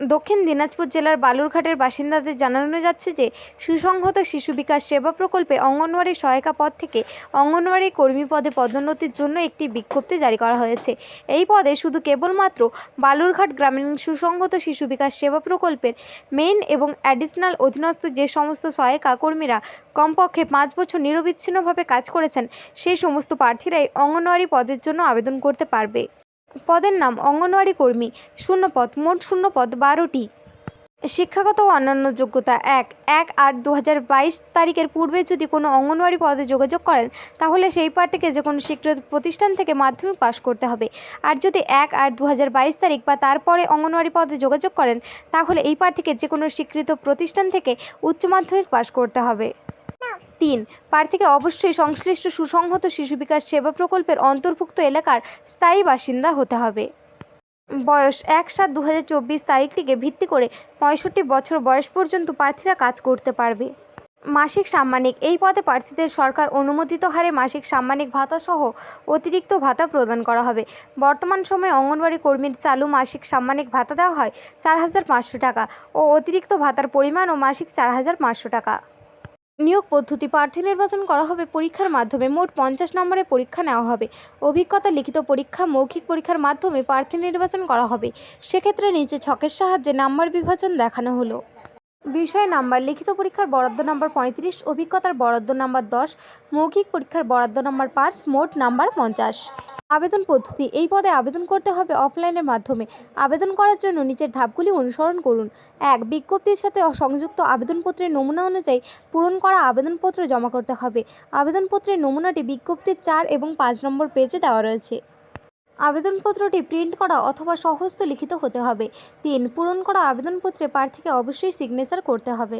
দক্ষিণ দিনাজপুর জেলার বালুরঘাটের বাসিন্দাদের জানানো যাচ্ছে যে, সুসংহত শিশু বিকাশ সেবা প্রকল্পে অঙ্গনওয়াড়ি সহায়িকা পদ থেকে অঙ্গনওয়াড়ি কর্মী পদে পদোন্নতির জন্য একটি বিজ্ঞপ্তি জারি করা হয়েছে। এই পদে শুধু কেবলমাত্র বালুরঘাট গ্রামীণ সুসংহত শিশু বিকাশ সেবা প্রকল্পের মেইন এবং অ্যাডিশনাল অধীনস্থ যে সমস্ত সহায়িকা কর্মীরা কমপক্ষে পাঁচ বছর নিরবিচ্ছিন্নভাবে কাজ করেছেন, সেই সমস্ত প্রার্থীরাই অঙ্গনওয়াড়ি পদের জন্য আবেদন করতে পারবে। পদের নাম অঙ্গনওয়াড়ি কর্মী, শূন্যপদ, মোট শূন্যপদ বারোটি। শিক্ষাগত ও অন্যান্য যোগ্যতা এক। এক আট দু হাজার বাইশ তারিখের পূর্বে যদি কোনো অঙ্গনওয়াড়ি পদে যোগাযোগ করেন, তাহলে সেই প্রার্থীকে যে কোনো স্বীকৃত প্রতিষ্ঠান থেকে মাধ্যমিক পাশ করতে হবে। আর যদি এক আট দু হাজার বাইশ তারিখ বা তারপরে অঙ্গনওয়াড়ি পদে যোগাযোগ করেন, তাহলে এই প্রার্থীকে যে কোনো স্বীকৃত প্রতিষ্ঠান থেকে উচ্চ মাধ্যমিক পাশ করতে হবে। তিন। প্রার্থীকে অবশ্যই সংশ্লিষ্ট সুসংহত শিশু বিকাশ সেবা প্রকল্পের অন্তর্ভুক্ত এলাকার স্থায়ী বাসিন্দা হতে হবে। বয়স এক সাত দু তারিখটিকে ভিত্তি করে পঁয়ষট্টি বছর বয়স পর্যন্ত প্রার্থীরা কাজ করতে পারবে। মাসিক সাম্মানিক এই পদে প্রার্থীদের সরকার অনুমোদিত হারে মাসিক সাম্মানিক ভাতা সহ অতিরিক্ত ভাতা প্রদান করা হবে। বর্তমান সময়ে অঙ্গনওয়াড়ি কর্মীর চালু মাসিক সাম্মানিক ভাতা দেওয়া হয় চার হাজার পাঁচশো টাকা ও অতিরিক্ত ভাতার পরিমাণও মাসিক চার হাজার পাঁচশো টাকা। নিয়োগ পদ্ধতি প্রার্থী নির্বাচন করা হবে পরীক্ষার মাধ্যমে। মোট পঞ্চাশ নম্বরে পরীক্ষা নেওয়া হবে। অভিজ্ঞতা, লিখিত পরীক্ষা, মৌখিক পরীক্ষার মাধ্যমে প্রার্থী নির্বাচন করা হবে। সেক্ষেত্রে নিচে ছকের সাহায্যে নাম্বার বিভাজন দেখানো হলো। বিষয় নাম্বার, লিখিত পরীক্ষার বরাদ্দ নাম্বার পঁয়ত্রিশ, অভিজ্ঞতার বরাদ্দ নাম্বার দশ, মৌখিক পরীক্ষার বরাদ্দ নাম্বার পাঁচ, মোট নাম্বার পঞ্চাশ। আবেদন পদ্ধতি, এই পদে আবেদন করতে হবে অফলাইনের মাধ্যমে। আবেদন করার জন্য নিচের ধাপগুলি অনুসরণ করুন। এক, বিজ্ঞপ্তির সাথে সংযুক্ত আবেদনপত্রের নমুনা অনুযায়ী পূরণ করা আবেদনপত্র জমা করতে হবে। আবেদনপত্রের নমুনাটি বিজ্ঞপ্তির চার এবং পাঁচ নম্বর পেজে দেওয়া রয়েছে। আবেদনপত্রটি প্রিন্ট করা অথবা সহস্ত লিখিত হতে হবে। তিন, পূরণ করা আবেদনপত্রে প্রার্থীকে অবশ্যই সিগনেচার করতে হবে।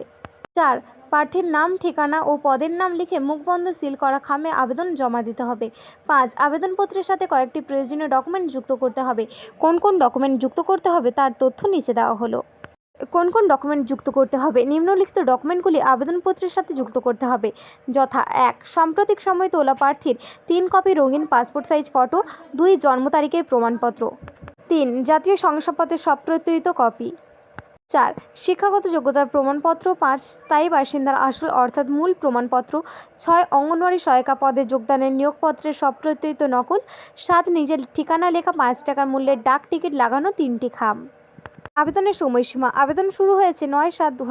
চার, প্রার্থীর নাম, ঠিকানা ও পদের নাম লিখে মুখবন্ধ সিল করা খামে আবেদন জমা দিতে হবে। পাঁচ, আবেদনপত্রের সাথে কয়েকটি প্রয়োজনীয় ডকুমেন্ট যুক্ত করতে হবে। কোন কোন ডকুমেন্ট যুক্ত করতে হবে তার তথ্য নিচে দেওয়া হলো। কোন কোন ডকুমেন্ট যুক্ত করতে হবে? নিম্নলিখিত ডকুমেন্টগুলি আবেদনপত্রের সাথে যুক্ত করতে হবে। যথা এক, সাম্প্রতিক সময় তোলা প্রার্থীর তিন কপি রঙিন পাসপোর্ট সাইজ ফটো দুই জন্ম তারিখের প্রমাণপত্র। তিন, জাতীয় শংসাপত্রের সপ্রত্যয়িত কপি চার, শিক্ষাগত যোগ্যতার প্রমাণপত্র। পাঁচ, স্থায়ী বাসিন্দার আসল অর্থাৎ মূল প্রমাণপত্র। ছয়, অঙ্গনওয়াড়ি সহায়িকা পদে যোগদানের নিয়োগপত্রের সপ্রত্যয়িত নকল। সাত, নিজের ঠিকানা লেখা পাঁচ টাকার মূল্যের ডাক টিকিট লাগানো তিনটি খাম। আবেদনের সময়সীমা। আবেদন শুরু হয়েছে নয় সাত দু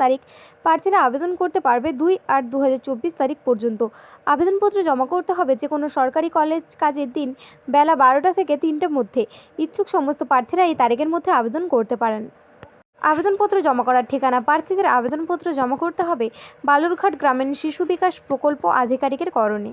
তারিখ। প্রার্থীরা আবেদন করতে পারবে দুই আট দু তারিখ পর্যন্ত। আবেদনপত্র জমা করতে হবে যে কোনো সরকারি কলেজ কাজের দিন বেলা বারোটা থেকে তিনটের মধ্যে। ইচ্ছুক সমস্ত প্রার্থীরা এই তারিখের মধ্যে আবেদন করতে পারেন। আবেদনপত্র জমা করার ঠিকানা। প্রার্থীদের আবেদনপত্র জমা করতে হবে বালুরঘাট গ্রামীণ শিশু বিকাশ প্রকল্প আধিকারিকের করণে।